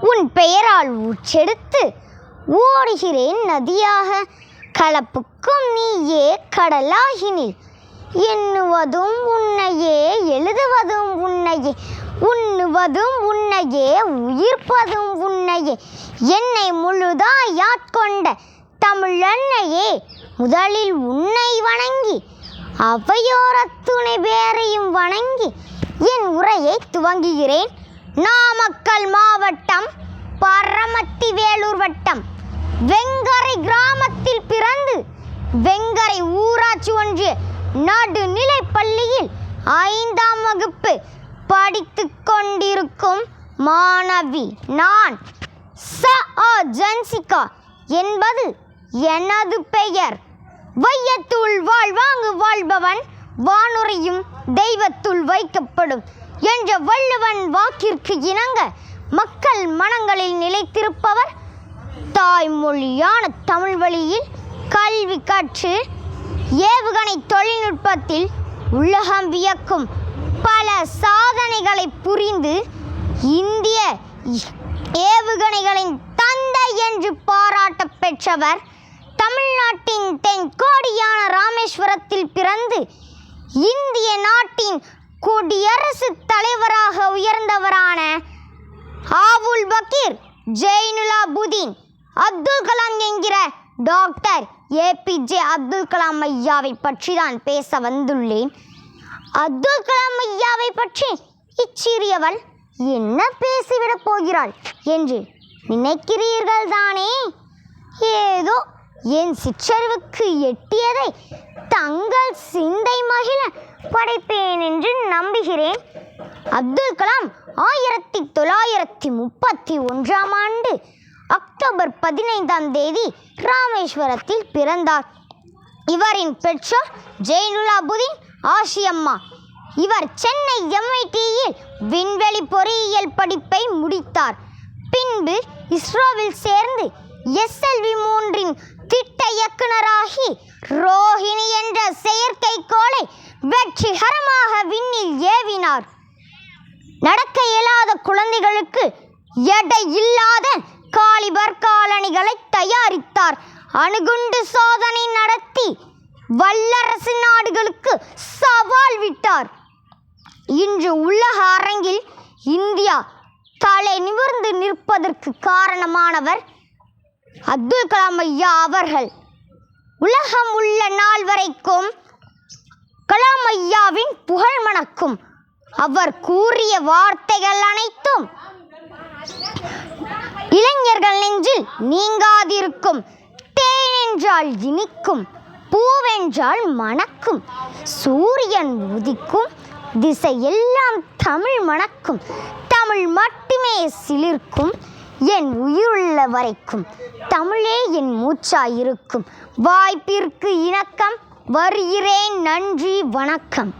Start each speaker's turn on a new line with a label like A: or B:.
A: உன் பெயரால் உச்செடுத்து ஓடுகிறேன் நதியாக. கலப்புக்கும் நீயே கடலாகினில். எண்ணுவதும் உன்னையே எழுதுவதும் உன்னையே உண்ணுவதும் உன்னையே உயிர்ப்பதும் உன்னையே. என்னை முழுதாயாட்கொண்ட தமிழன்னையே முதலில் உன்னை வணங்கி அவையோர துணை பேரையும் வணங்கி என் உரையை துவங்குகிறேன். நாமக்கல் மாவட்டம் பரமத்தி வேலூர் வட்டம் வெங்கரை கிராமத்தில் பிறந்து வெங்கரை ஊராட்சி ஒன்றிய நடுநிலை பள்ளியில் ஐந்தாம் வகுப்பு படித்து கொண்டிருக்கும் மாணவி நான் ச. ஆ ஜன்சிகா என்பது எனது பெயர். வையத்துள் வாழ்வாங்கு வாழ்பவன் வானுரையும் தெய்வத்துள் வைக்கப்படும் என்ற வள்ளுவன் வாக்கிற்கு இணங்க மக்கள் மனங்களில் நிலைத்திருப்பவர் தாய்மொழியான தமிழ் வழியில் கல்வி கற்று ஏவுகணை தொழில்நுட்பத்தில் உலகம் வியக்கும் பல சாதனைகளை புரிந்து இந்திய ஏவுகணைகளின் தந்தை என்று பாராட்ட பெற்றவர் தமிழ்நாட்டின் தென்கோடியான ராமேஸ்வரத்தில் பிறந்து இந்திய நாட்டின் குடியரசுத் தலைவராக உயர்ந்தவரான ஆவுல் பக்கீர் ஜெயினுலாபுதீன் அப்துல் கலாம் என்கிற டாக்டர் ஏபிஜே அப்துல் கலாம் ஐயாவை பற்றி தான் பேச வந்துள்ளேன். அப்துல் கலாம் ஐயாவை பற்றி இச்சிறியவள் என்ன பேசிவிடப் போகிறாள் என்று நினைக்கிறீர்கள் தானே என் சிற்றறிவுக்கு எட்டியதை தங்கள் சிந்தை மகிழ படைப்பேன் என்று நம்புகிறேன். அப்துல் கலாம் ஆயிரத்தி தொள்ளாயிரத்தி முப்பத்தி ஒன்றாம் ஆண்டு அக்டோபர் பதினைந்தாம் தேதி ராமேஸ்வரத்தில் பிறந்தார். இவரின் பெற்றோர் ஜெயினுலாபுதீன் ஆஷியம்மா இவர் சென்னை எம்ஐடியில் விண்வெளி பொறியியல் படிப்பை முடித்தார். பின்பு இஸ்ரோவில் சேர்ந்து எஸ்எல்வி மூன்றின் திட்ட இயக்குனராகி ரோஹிணி என்ற செயற்கைக்கோளை வெற்றிகரமாக விண்ணில் ஏவினார். நடக்க இயலாத குழந்தைகளுக்கு எடை இல்லாத காலிபர் காலணிகளை தயாரித்தார். அணுகுண்டு சோதனை நடத்தி வல்லரசு நாடுகளுக்கு சவால் விட்டார். இன்று உலக அரங்கில் இந்தியா தலை நிமிர்ந்து நிற்பதற்கு காரணமானவர் அப்துல் கலாம் ஐயா அவர்கள். உலகம் உள்ள நாள் வரைக்கும் கலாம் ஐயாவின் புகழ் மணக்கும். அவர் கூறிய வார்த்தைகள் அனைத்தும் இளைஞர்கள் நெஞ்சில் நீங்காதிருக்கும். தேனென்றால் இனிக்கும் பூவென்றால் மணக்கும். சூரியன் உதிக்கும் திசையெல்லாம் தமிழ் மணக்கும். தமிழ் மட்டுமே சிலிர்க்கும். என் உயிருள்ள வரைக்கும். தமிழே என் மூச்சாயிருக்கும். வாய்ப்பிற்கு இணக்கம். வருகிறேன் நன்றி வணக்கம்.